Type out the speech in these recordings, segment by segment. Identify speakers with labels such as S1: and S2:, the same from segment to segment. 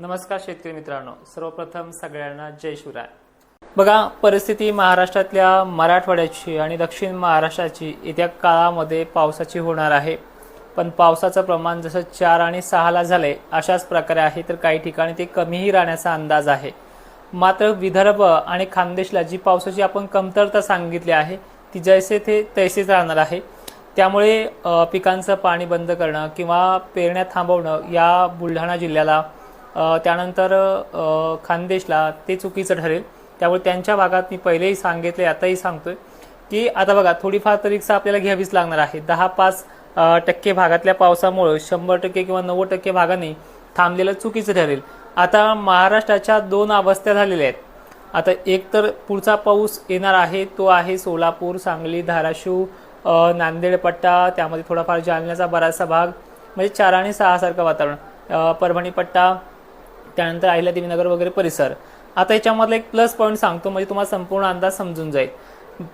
S1: नमस्कार शेतकरी मित्रांनो सर्वप्रथम सगळ्यांना जय शिवराय. बघा परिस्थिती महाराष्ट्रातल्या मराठवाड्याची आणि दक्षिण महाराष्ट्राची येत्या काळामध्ये पावसाची होणार आहे. पण पावसाचं प्रमाण जसं चार आणि सहाला झालंय अशाच प्रकारे आहे तर काही ठिकाणी ते कमीही राहण्याचा अंदाज आहे. मात्र विदर्भ आणि खानदेशला जी पावसाची आपण कमतरता सांगितली आहे ती जैसे ते तैसेच राहणार आहे. त्यामुळे पिकांचं पाणी बंद करणं किंवा पेरण्या थांबवणं या बुलढाणा जिल्ह्याला त्यानंतर खानदेशला ते चुकीचं ठरेल. त्यामुळे त्यांच्या भागात मी पहिलेही सांगितले आताही सांगतोय की आता बघा थोडीफार तर रिक्षा आपल्याला घ्यावीच लागणार आहे. दहा पाच टक्के भागातल्या पावसामुळं शंभर टक्के किंवा नव्वद टक्के भागाने थांबलेलं चुकीचं ठरेल. आता महाराष्ट्राच्या दोन अवस्था झालेल्या आहेत. आता एक तर पुढचा पाऊस येणार आहे तो आहे सोलापूर सांगली धाराशिव नांदेडपट्टा त्यामध्ये थोडाफार जालन्याचा बराचसा भाग म्हणजे चार आणि सहासारखं वातावरण. परभणीपट्टा त्यानंतर पट्टा देवीनगर वगैरे परिसर. आता याच्यामधला एक प्लस पॉईंट सांगतो म्हणजे तुम्हाला संपूर्ण अंदाज समजून जाईल.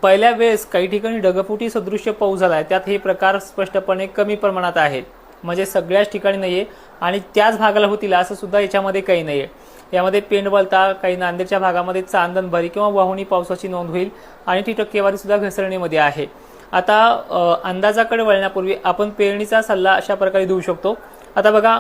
S1: पहिल्या वेळेस काही ठिकाणी ढगफुटी सदृश्य पाऊस झाला आहे त्यात हे प्रकार स्पष्टपणे कमी प्रमाणात आहेत. म्हणजे सगळ्याच ठिकाणी नाहीये आणि त्याच भागाला होतील असं सुद्धा याच्यामध्ये काही नाहीये. यामध्ये पेंडवलता काही नांदेडच्या भागामध्ये चांदणभरी किंवा वाहुणी पावसाची नोंद होईल आणि ती टक्केवारी सुद्धा घसरणीमध्ये आहे. आता अंदाजाकडे वळण्यापूर्वी आपण पेरणीचा सल्ला अशा प्रकारे देऊ शकतो. आता बघा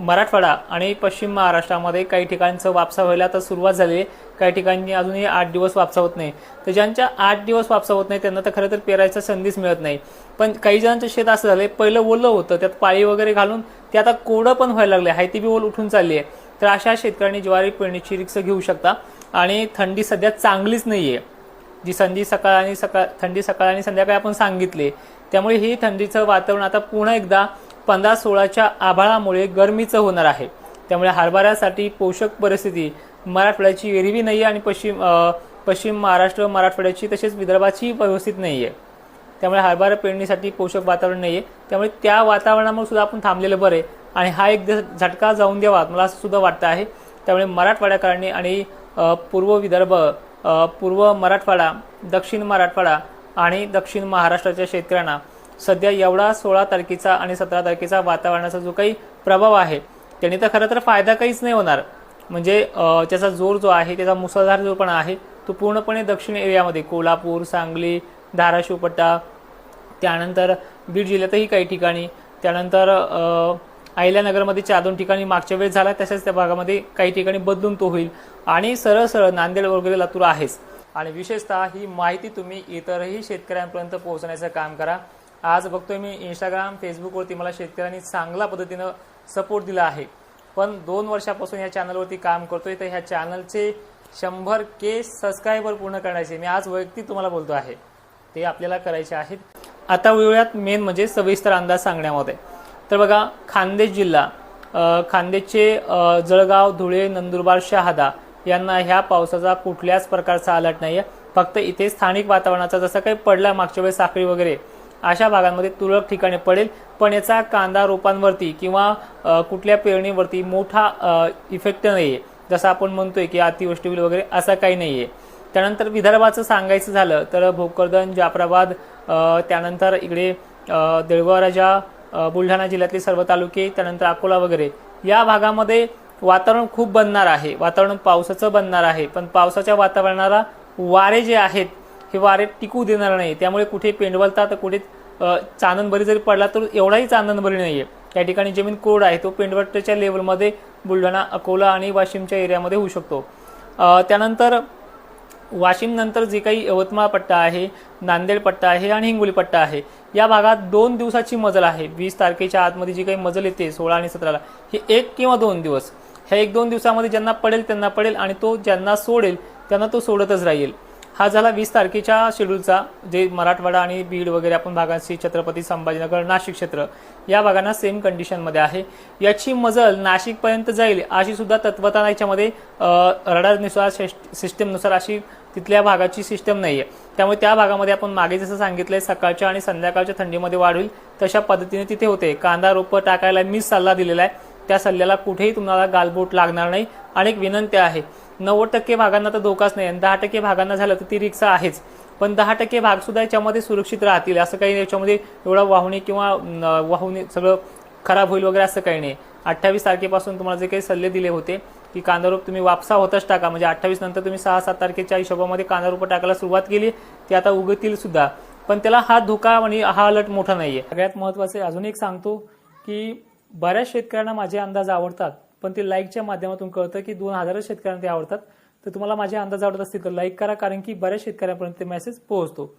S1: मराठवाडा आणि पश्चिम महाराष्ट्रामध्ये काही ठिकाणचं वापसा व्हायला आता सुरुवात झाली आहे. काही ठिकाणी अजूनही आठ दिवस वापसा होत नाही. तर ज्यांच्या आठ दिवस वापसा होत नाही त्यांना तर खरं तर पेरायचा संधीच मिळत नाही. पण काही जणांचं शेत असं झालंय पहिलं ओलं होतं त्यात पाळी वगैरे घालून ते आता कोडं पण व्हायला लागले. आहे ती बी ओल उठून चालली आहे. तर अशा शेतकऱ्यांनी ज्वारी पेरणीची रिक्स घेऊ शकता. आणि थंडी सध्या चांगलीच नाही आहे जी संधी सकाळ आणि सकाळ थंडी सकाळ आणि संध्याकाळी आपण सांगितले. त्यामुळे ही थंडीचं वातावरण आता पुन्हा एकदा पंधरा सोळाच्या आभाळामुळे गरमीचं होणार आहे. त्यामुळे हरभऱ्यासाठी पोषक परिस्थिती मराठवाड्याची एरवी नाही आणि पश्चिम पश्चिम महाराष्ट्र मराठवाड्याची तसेच विदर्भाची व्यवस्थित नाही आहे त्यामुळे हरभरा पेरणीसाठी पोषक वातावरण नाही आहे त्यामुळे त्या वातावरणामुळे सुद्धा आपण थांबलेलं बरं आहे. आणि हा एक झटका जाऊन द्यावा मला असं सुद्धा वाटतं आहे. त्यामुळे मराठवाड्याकरांनी आणि पूर्व विदर्भ पूर्व मराठवाडा दक्षिण मराठवाडा आणि दक्षिण महाराष्ट्राच्या शेतकऱ्यांना सध्या एवढा सोळा तारखेचा आणि सतरा तारखेचा वातावरणाचा जो काही प्रभाव आहे त्याने तर खरं तर फायदा काहीच नाही होणार. म्हणजे त्याचा जोर जो आहे त्याचा मुसळधार जो पण आहे तो पूर्णपणे दक्षिण एरियामध्ये कोल्हापूर सांगली धाराशिवपट्टा त्यानंतर बीड जिल्ह्यातही काही ठिकाणी त्यानंतर अहिल्यानगरमध्ये चार दोन ठिकाणी मागच्या वेळेस झाला तसेच त्या भागामध्ये काही ठिकाणी बदलून तो होईल. आणि सरळ सरळ नांदेड वगैरे लातूर आहेच. आणि विशेषतः ही माहिती तुम्ही इतरही शेतकऱ्यांपर्यंत पोहोचण्याचं काम करा. आज बघतोय मी इंस्टाग्राम फेसबुकवरती मला शेतकऱ्यांनी चांगल्या पद्धतीनं सपोर्ट दिला आहे. पण दोन वर्षापासून या चॅनलवरती काम करतोय तर ह्या चॅनलचे शंभर के सबस्क्रायबर पूर्ण करण्याचे मी आज वैयक्तिक तुम्हाला बोलतो आहे. ते आपल्याला करायचे आहेत. आता वेळात मेन म्हणजे सविस्तर अंदाज सांगण्यामध्ये. तर बघा खानदेश जिल्हा खानदेशचे जळगाव धुळे नंदुरबार शहादा यांना ह्या पावसाचा कुठल्याच प्रकारचा अलर्ट नाही आहे फक्त इथे स्थानिक वातावरणाचा जसं काही पडला मागच्या वेळेस साखळी वगैरे अशा भागांमध्ये तुरळक ठिकाणी पडेल. पण याचा कांदा रोपांवरती किंवा कुठल्या पेरणीवरती मोठा इफेक्ट नाही आहे जसं आपण म्हणतोय की अतिवृष्टी होईल वगैरे असं काही नाही आहे त्यानंतर विदर्भाचं सांगायचं झालं तर भोकरदन जाफराबाद त्यानंतर इकडे देळवराजा बुलढाणा जिल्ह्यातले सर्व तालुके त्यानंतर अकोला वगैरे. या भागामध्ये वातावरण खूप बनणार आहे. वातावरण पावसाचं बनणार आहे. पण पावसाच्या वातावरणाला वारे जे आहेत हे वारे टिकू देणार नाही त्यामुळे कुठे पेंडवलता तर कुठे अ, जरी पडला तर एवढाही चांदनबरी नाही आहे या ठिकाणी जमीन कोरड आहे. तो पेंडवट्याच्या लेवलमध्ये बुलढाणा अकोला आणि वाशिमच्या एरियामध्ये होऊ शकतो. त्यानंतर वाशिम नंतर जे काही यवतमाळ पट्टा आहे नांदेड पट्टा आहे आणि हिंगोली पट्टा आहे. या भागात दोन दिवसाची मजल आहे. वीस तारखेच्या आतमध्ये जी काही मजल येते सोळा आणि सतराला हे एक किंवा दोन दिवस. ह्या एक दोन दिवसामध्ये ज्यांना पडेल त्यांना पडेल आणि तो ज्यांना सोडेल त्यांना तो सोडतच राहील. हा झाला वीस तारखेच्या शेड्यूलचा जे मराठवाडा आणि बीड वगैरे आपण भागांशी छत्रपती संभाजीनगर नाशिक क्षेत्र या भागांना सेम कंडिशनमध्ये आहे. याची मजल नाशिकपर्यंत जाईल अशी सुद्धा तत्वता याच्यामध्ये रडारनुसार सिस्टमनुसार अशी तिथल्या भागाची सिस्टम नाही आहे त्यामुळे त्या भागामध्ये आपण मागे जसं सांगितलंय सकाळच्या आणि संध्याकाळच्या थंडीमध्ये वाढ होईल तशा पद्धतीने तिथे होते. कांदा रोपं टाकायला मीच सल्ला दिलेला आहे. त्या सल्ल्याला कुठेही तुम्हाला गालबोट लागणार नाही. आणि एक विनंती आहे नव्वद टक्के भागांना तर धोकाच नाही. आणि दहा टक्के भागांना झालं तर ती रिक्षा आहेच. पण दहा टक्के भाग सुद्धा याच्यामध्ये सुरक्षित राहतील असं काही याच्यामध्ये एवढा वाहुणी किंवा अं, वाहुणी सगळं खराब होईल वगैरे असं काही नाही. अठ्ठावीस तारखेपासून तुम्हाला जे काही सल्ले दिले होते की कांदारोप तुम्ही वापसा होताच टाका. म्हणजे अठ्ठावीस नंतर तुम्ही सहा सात तारखेच्या हिशोबामध्ये कांदा रोपं टाकायला सुरुवात केली ते आता उगतील सुद्धा. पण त्याला हा धोका म्हणजे हा अलर्ट मोठा नाहीये. सगळ्यात महत्त्वाचे अजून एक सांगतो की बऱ्याच शेतकऱ्यांना माझे अंदाज आवडतात. पण ते लाईकच्या माध्यमातून कळतं की दोन हजारच शेतकऱ्यांना ते आवडतात. तर तुम्हाला माझे अंदाज आवडत असतील तर लाईक करा कारण की बऱ्याच शेतकऱ्यांपर्यंत ते मेसेज पोहोचतो.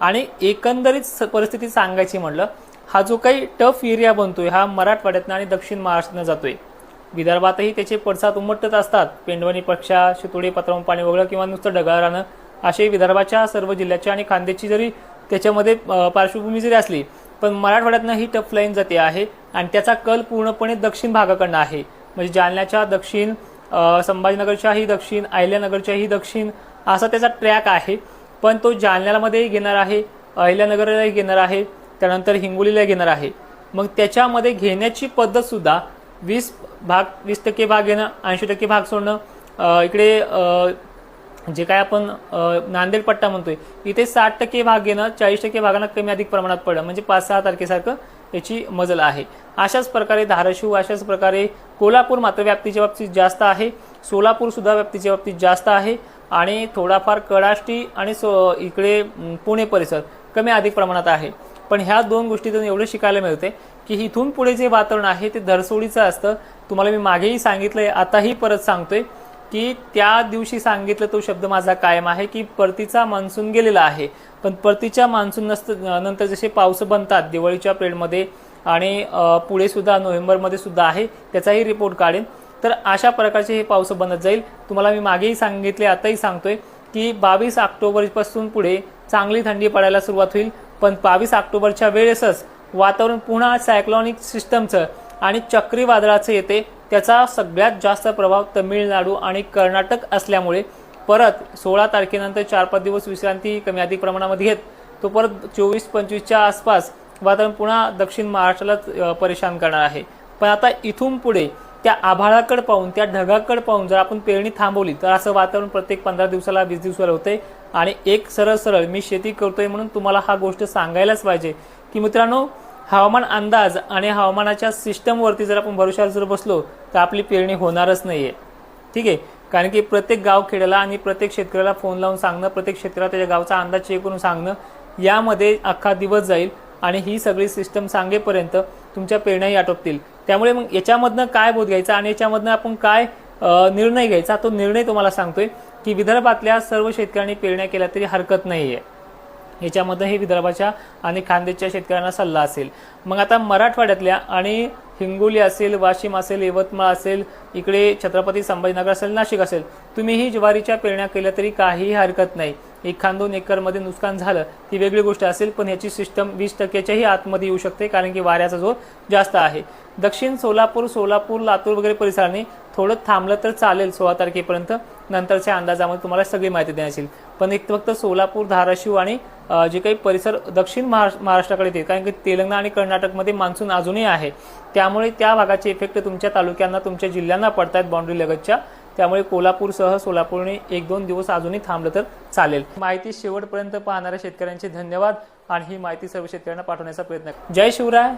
S1: आणि एकंदरीत स- परिस्थिती सांगायची म्हटलं हा जो काही टफ एरिया बनतोय हा मराठवाड्यातनं आणि दक्षिण महाराष्ट्रातनं जातोय. विदर्भातही त्याचे पडसाद उमटत असतात. पेंडवणी पक्षा शितोडी पत्रावून पाणी वगळं किंवा नुसतं ढगाळ राहणं असे विदर्भाच्या सर्व जिल्ह्याच्या आणि खांद्याची जरी त्याच्यामध्ये पार्श्वभूमी जरी असली पण मराठवाड्यातनं ही टफ लाईन जाते आहे आणि त्याचा कल पूर्णपणे दक्षिण भागाकडनं आहे. म्हणजे जालन्याच्या दक्षिण संभाजीनगरच्याही दक्षिण अहिल्यानगरच्याही दक्षिण असा त्याचा ट्रॅक आहे. पण तो जालन्यालामध्येही घेणार आहे अहिल्यानगरलाही घेणार आहे त्यानंतर हिंगोलीला घेणार आहे. मग त्याच्यामध्ये घेण्याची पद्धतसुद्धा वीस भाग वीस टक्के भाग घेणं ऐंशी टक्के भाग सोडणं इकडे जे काय आपण नांदेड पट्टा म्हणतोय इथे साठ टक्के भाग घेणं चाळीस टक्के भागांना कमी अधिक प्रमाणात पडणं म्हणजे पाच सहा तारखेसारखं याची मजल आहे. अशाच प्रकारे धाराशिव अशाच प्रकारे कोल्हापूर मात्र व्याप्तीच्या बाबतीत जास्त आहे. सोलापूर सुद्धा व्याप्तीच्या बाबतीत जास्त आहे. आणि थोडाफार कडाष्टी आणि सो इकडे पुणे परिसर कमी अधिक प्रमाणात आहे. पण ह्या दोन गोष्टीतून एवढं शिकायला मिळते की इथून पुढे जे वातावरण आहे ते धरसोडीचं असतं. तुम्हाला मी मागेही सांगितलंय आताही परत सांगतोय. की त्या दिवशी सांगितलं तो शब्द माझा कायम आहे की परतीचा मान्सून गेलेला आहे. पण परतीच्या मान्सून नसत नंतर जसे पाऊस बनतात दिवाळीच्या पिरियडमध्ये आणि पुढे सुद्धा नोव्हेंबरमध्ये सुद्धा आहे त्याचाही रिपोर्ट काढेन. तर अशा प्रकारचे हे पाऊस बनत जाईल. तुम्हाला मी मागेही सांगितले आताही सांगतोय की बावीस ऑक्टोबरपासून पुढे चांगली थंडी पडायला सुरुवात होईल. पण बावीस ऑक्टोबरच्या वेळेसच वातावरण पुन्हा सायक्लॉनिक सिस्टमचं आणि चक्रीवादळाचं येते. त्याचा सगळ्यात जास्त प्रभाव तमिळनाडू आणि कर्नाटक असल्यामुळे परत सोळा तारखेनंतर चार पाच दिवस विश्रांती कमी अधिक प्रमाणामध्ये घेत तो परत चोवीस पंचवीसच्या आसपास वातावरण पुन्हा दक्षिण महाराष्ट्रालाच परेशान करणार आहे. पण आता इथून पुढे त्या आभाळाकडे पाहून त्या ढगाकडे पाहून जर आपण पेरणी थांबवली तर असं वातावरण प्रत्येक पंधरा दिवसाला वीस दिवसाला होते. आणि एक सरळ सरळ मी शेती करतोय म्हणून तुम्हाला हा गोष्ट सांगायलाच पाहिजे. की मित्रांनो हवामान अंदाज आणि हवामानाच्या सिस्टमवरती जर आपण भरोशावर जर बसलो तर आपली पेरणी होणारच नाही आहे ठीक आहे? कारण की प्रत्येक गाव खेड्याला आणि प्रत्येक शेतकऱ्याला फोन लावून सांगणं प्रत्येक शेतकऱ्याला त्याच्या गावचा अंदाज चेक करून सांगणं यामध्ये अख्खा दिवस जाईल आणि ही सगळी सिस्टम सांगेपर्यंत तुमच्या पेरण्याही आटोपतील. त्यामुळे मग याच्यामधनं काय बोध घ्यायचा आणि याच्यामधनं आपण काय निर्णय घ्यायचा तो निर्णय तुम्हाला सांगतोय की विदर्भातल्या सर्व शेतकऱ्यांनी पेरण्या केल्या तरी हरकत नाही आहे याच्यामध्ये हे विदर्भाच्या आणि खानदेशच्या शेतकऱ्यांना सल्ला असेल. मग आता मराठवाड्यातल्या आणि हिंगोली असेल वाशिम असेल यवतमाळ असेल इकडे छत्रपती संभाजीनगर असेल नाशिक असेल तुम्हीही ज्वारीच्या पेरण्या केल्या तरी काहीही हरकत नाही. एखाद दोन एकरमध्ये नुकसान झालं ती वेगळी गोष्ट असेल पण ह्याची सिस्टम वीस टक्क्याच्याही आतमध्ये येऊ शकते कारण की वाऱ्याचा जोर जास्त आहे. दक्षिण सोलापूर सोलापूर लातूर वगैरे परिसराने थोडं थांबलं तर चालेल सोळा तारखेपर्यंत. नंतरच्या अंदाजामध्ये तुम्हाला सगळी माहिती देण्यात येईल. पण एक फक्त सोलापूर धाराशिव आणि जे काही परिसर दक्षिण महाराष्ट्र महाराष्ट्राकडे येते कारण की तेलंगणा आणि कर्नाटकमध्ये मान्सून अजूनही आहे. त्यामुळे त्या भागाचे इफेक्ट तुमच्या तालुक्यांना तुमच्या जिल्ह्यांना पडतात बाउंड्री लगतच्या. त्यामुळे कोल्हापूरसह सोलापूरने एक दोन दिवस अजूनही थांबलं तर चालेल. माहिती शेवटपर्यंत पाहणाऱ्या शेतकऱ्यांचे धन्यवाद आणि ही माहिती सर्व शेतकऱ्यांना पाठवण्याचा प्रयत्न जय शिवराय.